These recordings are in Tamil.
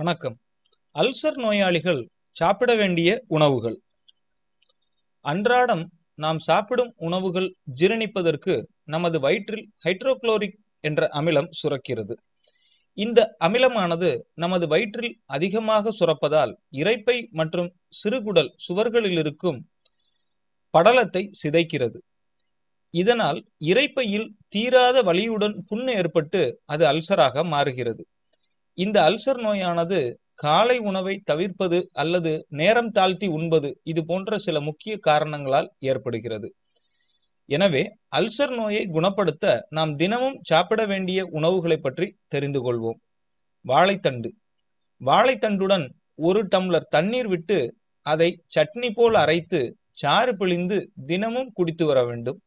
வணக்கம். அல்சர் நோயாளிகள் சாப்பிட வேண்டிய உணவுகள். அன்றாடம் நாம் சாப்பிடும் உணவுகள் ஜீரணிப்பதற்கு நமது வயிற்றில் ஹைட்ரோகுளோரிக் என்ற அமிலம் சுரக்கிறது. இந்த அமிலமானது நமது வயிற்றில் அதிகமாக சுரப்பதால் இறைப்பை மற்றும் சிறுகுடல் சுவர்களில் இருக்கும் படலத்தை சிதைக்கிறது. இதனால் இறைப்பையில் தீராத வலியுடன் புண் ஏற்பட்டு அது அல்சராக மாறுகிறது. இந்த அல்சர் நோயானது காலை உணவை தவிர்ப்பது அல்லது நேரம் தாழ்த்தி உண்பது இது போன்ற சில முக்கிய காரணங்களால் ஏற்படுகிறது. எனவே அல்சர் நோயை குணப்படுத்த நாம் தினமும் சாப்பிட வேண்டிய உணவுகளை பற்றி தெரிந்து கொள்வோம். வாழைத்தண்டு. வாழைத்தண்டுடன் ஒரு டம்ளர் தண்ணீர் விட்டு அதை சட்னி போல் அரைத்து சாறு பிழிந்து தினமும் குடித்து வர வேண்டும்.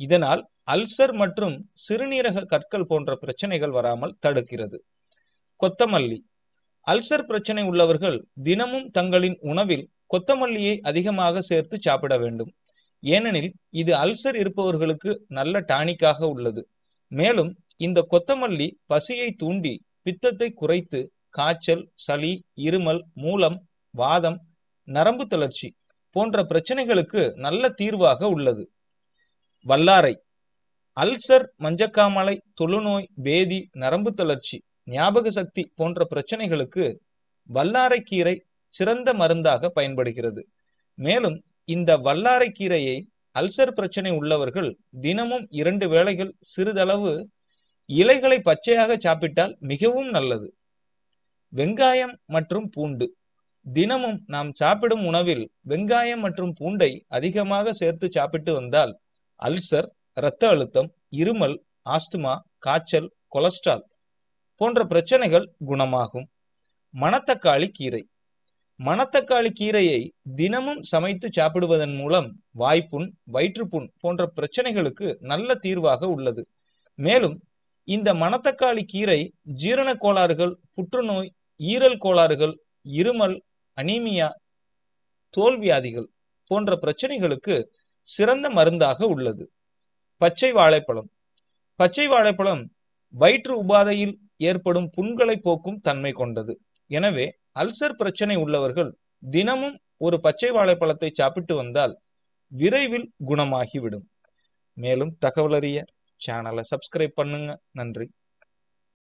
இதனால் அல்சர் மற்றும் சிறுநீரக கற்கள் போன்ற பிரச்சனைகள் வராமல் தடுக்கிறது. கொத்தமல்லி. அல்சர் பிரச்சனை உள்ளவர்கள் தினமும் தங்களின் உணவில் கொத்தமல்லியை அதிகமாக சேர்த்து சாப்பிட வேண்டும். ஏனெனில் இது அல்சர் இருப்பவர்களுக்கு நல்ல டானிக்காக உள்ளது. மேலும் இந்த கொத்தமல்லி பசியை தூண்டி பித்தத்தை குறைத்து காய்ச்சல் சளி இருமல் மூலம் வாதம் நரம்பு தளர்ச்சி போன்ற பிரச்சனைகளுக்கு நல்ல தீர்வாக உள்ளது. வல்லாரை. அல்சர் மஞ்சக்காமலை தொழுநோய் பேதி நரம்பு தளர்ச்சி ஞாபக சக்தி போன்ற பிரச்சனைகளுக்கு வல்லாரைக்கீரை சிறந்த மருந்தாக பயன்படுகிறது. மேலும் இந்த வல்லாரைக்கீரையை அல்சர் பிரச்சனை உள்ளவர்கள் தினமும் இரண்டு வேளைகள் சிறிதளவு இலைகளை பச்சையாக சாப்பிட்டால் மிகவும் நல்லது. வெங்காயம் மற்றும் பூண்டு. தினமும் நாம் சாப்பிடும் உணவில் வெங்காயம் மற்றும் பூண்டை அதிகமாக சேர்த்து சாப்பிட்டு வந்தால் அல்சர் இரத்த அழுத்தம் இருமல் ஆஸ்துமா காய்ச்சல் கொலஸ்ட்ரால் போன்ற பிரச்சனைகள் குணமாகும். மணத்தக்காளி கீரை. மணத்தக்காளி கீரையை தினமும் சமைத்து சாப்பிடுவதன் மூலம் வாய்ப்புண் வயிற்றுப்புண் போன்ற பிரச்சனைகளுக்கு நல்ல தீர்வாக உள்ளது. மேலும் இந்த மணத்தக்காளி கீரை ஜீரண கோளாறுகள் புற்றுநோய் ஈரல் கோளாறுகள் இருமல் அனீமியா தோல்வியாதிகள் போன்ற பிரச்சனைகளுக்கு சிறந்த மருந்தாக உள்ளது. பச்சை வாழைப்பழம். பச்சை வாழைப்பழம் வயிற்று உபாதையில் ஏற்படும் புண்களை போக்கும் தன்மை கொண்டது. எனவே அல்சர் பிரச்சனை உள்ளவர்கள் தினமும் ஒரு பச்சை வாழைப்பழத்தை சாப்பிட்டு வந்தால் விரைவில் குணமாகிவிடும். மேலும் தகவலறிய சேனலை சப்ஸ்கிரைப் பண்ணுங்க. நன்றி.